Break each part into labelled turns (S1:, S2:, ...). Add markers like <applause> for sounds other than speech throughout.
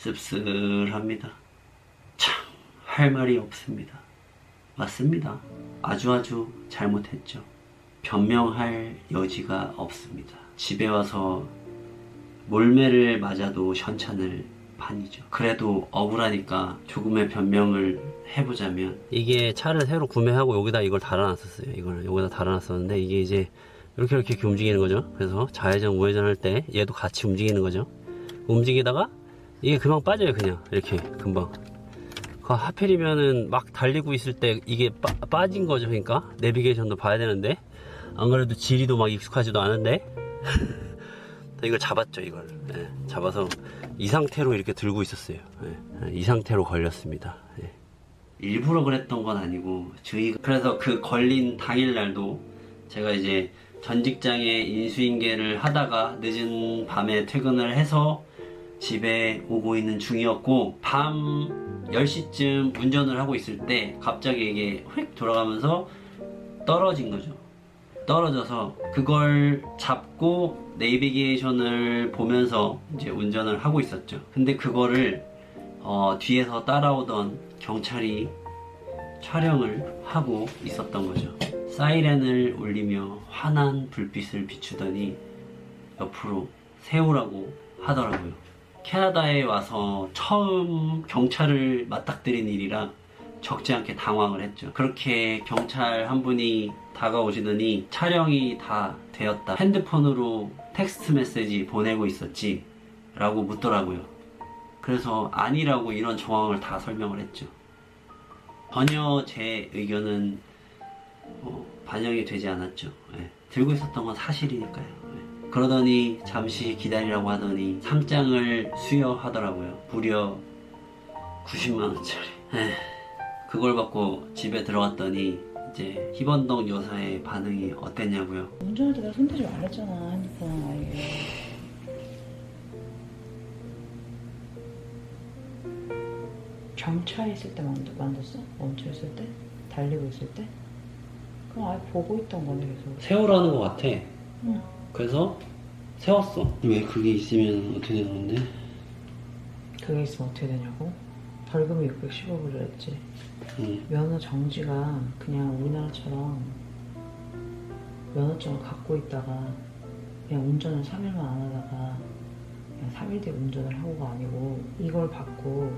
S1: 씁쓸합니다. 참, 할 말이 없습니다. 맞습니다. 아주 아주 잘못했죠. 변명할 여지가 없습니다. 집에 와서 몰매를 맞아도 현찬을 판이죠. 그래도 억울하니까 조금의 변명을 해보자면 이게 차를 새로 구매하고 여기다 이걸 달아놨었어요. 이걸 여기다 달아놨었는데 이게 이제 이렇게, 이렇게 움직이는 거죠. 그래서 좌회전 우회전 할 때 얘도 같이 움직이는 거죠. 움직이다가 이게 금방 빠져요. 그냥 이렇게 금방. 그 하필이면은 막 달리고 있을 때 이게 빠, 빠진 거죠. 그러니까 내비게이션도 봐야 되는데 안 그래도 지리도 막 익숙하지도 않은데 <laughs> 이걸 잡았죠. 이걸 예, 잡아서 이 상태로 이렇게 들고 있었어요. 예, 이 상태로 걸렸습니다. 예. 일부러 그랬던 건 아니고 저희가 그래서 그 걸린 당일 날도 제가 이제 전 직장에 인수인계를 하다가 늦은 밤에 퇴근을 해서 집에 오고 있는 중이었고 밤 10시쯤 운전을 하고 있을 때 갑자기 이게 휙 돌아가면서 떨어진 거죠. 떨어져서 그걸 잡고 내비게이션을 보면서 이제 운전을 하고 있었죠. 근데 그거를 어, 뒤에서 따라오던 경찰이 촬영을 하고 있었던 거죠. 사이렌을 울리며 환한 불빛을 비추더니 옆으로 세우라고 하더라고요. 캐나다에 와서 처음 경찰을 맞닥뜨린 일이라 적지 않게 당황을 했죠. 그렇게 경찰 한 분이 다가오시더니 촬영이 다 되었다. 핸드폰으로 텍스트 메시지 보내고 있었지? 라고 묻더라고요. 그래서 아니라고 이런 정황을 다 설명을 했죠. 전혀 제 의견은 어, 반영이 되지 않았죠. 예. 들고 있었던 건 사실이니까요. 예. 그러더니 잠시 기다리라고 하더니 상장을 수여하더라고요. 무려 90만원짜리. 그걸 받고 집에 들어갔더니 이제 희번동 여사의 반응이 어땠냐고요.
S2: 운전할 때 내가 손대지 말랬잖아 핸드폰 아예 정차에 있을 때 만들, 만졌어? 멈춰 있을 때? 달리고 있을 때? 그럼 아예 보고 있던 거네 계속
S1: 세우라는 것 같아.
S2: 응.
S1: 그래서 세웠어. 왜 그게 있으면 어떻게 되는 건데?
S2: 그게 있으면 어떻게 되냐고? 벌금이 615불이랬지
S1: 응.
S2: 면허 정지가 그냥 우리나라처럼 면허증을 갖고 있다가 그냥 운전을 3일만 안 하다가 그냥 3일 뒤에 운전을 하고가 아니고 이걸 받고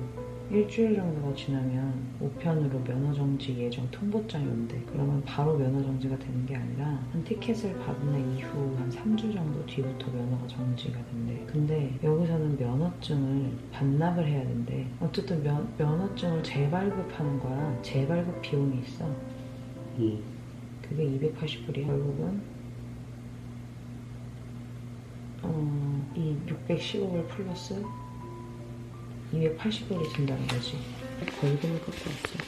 S2: 일주일 정도가 지나면 우편으로 면허 정지 예정 통보장이 온대. 그러면 바로 면허 정지가 되는 게 아니라 한 티켓을 받은 이후 한 3주 정도 뒤부터 면허가 정지가 된대. 근데 여기서는 면허증을 반납을 해야 된대. 어쨌든 면, 면허증을 재발급하는 거야. 재발급 비용이 있어.
S1: 응.
S2: 그게 280불이야. 결국은 어, 이 615불 플러스 280불이 든다는 거지. 벌금을 깎고 왔어.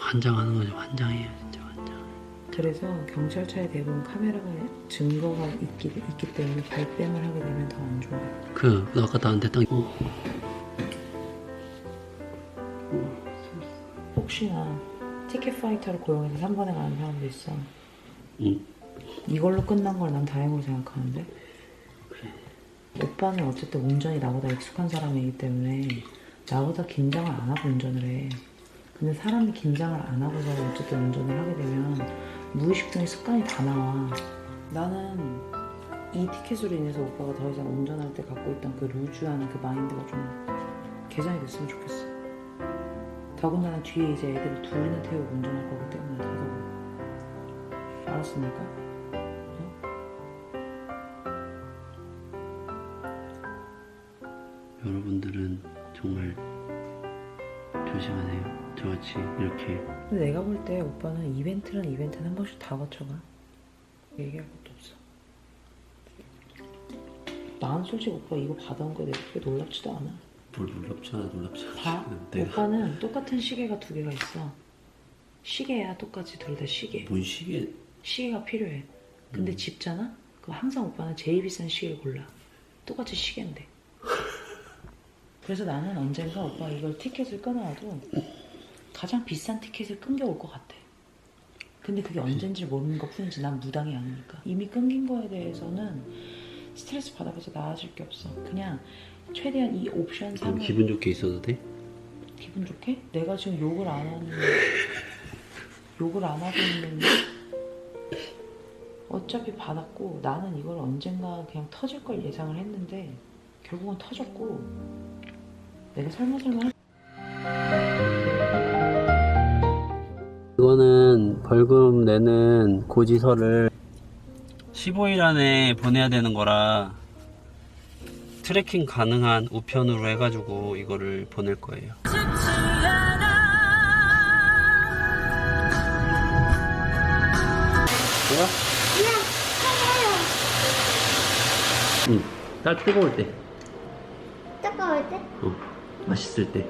S1: 환장하는 거죠. 환장해요, 진짜 환장.
S2: 그래서 경찰차에 대부분 카메라가 증거가 있기, 있기 때문에 발뺌을 하게 되면 더 안 좋아.
S1: 그, 너 아까 나한테 딱, 어,
S2: 혹시나 티켓 파이터를 고용해서 3번에 가는 사람도 있어.
S1: 응.
S2: 이걸로 끝난 걸 난 다행으로 생각하는데. 오빠는 어쨌든 운전이 나보다 익숙한 사람이기 때문에 나보다 긴장을 안 하고 운전을 해. 근데 사람이 긴장을 안 하고서 어쨌든 운전을 하게 되면 무의식 중에 습관이 다 나와. 나는 이 티켓으로 인해서 오빠가 더 이상 운전할 때 갖고 있던 그 루즈한 그 마인드가 좀 개선이 됐으면 좋겠어. 더군다나 뒤에 이제 애들을 둘이나 태우고 운전할 거기 때문에 더더욱. 알았습니까?
S1: 저같이 이렇게
S2: 근데 내가 볼 때 오빠는 이벤트란 이벤트는 한 번씩 다 거쳐가. 얘기할 것도 없어. 난 솔직히 오빠 이거 받아온 거에 내가 그렇게 놀랍지도 않아.
S1: 뭘 놀랍지 않아, 놀랍지 않아.
S2: 봐.
S1: 내가
S2: 오빠는 똑같은 시계가 두 개가 있어. 시계야 똑같이 둘 다 시계.
S1: 뭔 시계,
S2: 시계가 필요해. 근데 집잖아? 그럼 항상 오빠는 제일 비싼 시계를 골라. 똑같이 시계인데. <laughs> 그래서 나는 언젠가 오빠 이걸 티켓을 끊어놔도 가장 비싼 티켓을 끊겨올 것 같아. 근데 그게 언젠지 모르는 것 뿐이지 난 무당이 아니니까. 이미 끊긴 거에 대해서는 스트레스 받아봐서 나아질 게 없어. 그냥 최대한 이 옵션
S1: 그럼
S2: 3을
S1: 기분 좋게 있어도 돼?
S2: 기분 좋게? 내가 지금 욕을 안 하는 <laughs> 욕을 안 하고 있는 어차피 받았고 나는 이걸 언젠가 그냥 터질 걸 예상을 했는데 결국은 터졌고 내가 설마 설마 할-
S1: 내는 고지서를 15일 안에 보내야 되는 거라 트래킹 가능한 우편으로 해가지고 이거를 보낼 거예요. 뭐야? 응, 딱 뜨거울 때,
S3: 뜨거울 때?
S1: 어, 맛있을 때,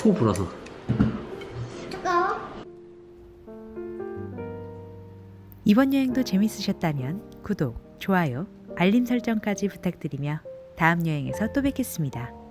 S1: 코 불어서.
S4: 이번 여행도 재밌으셨다면 구독, 좋아요, 알림 설정까지 부탁드리며 다음 여행에서 또 뵙겠습니다.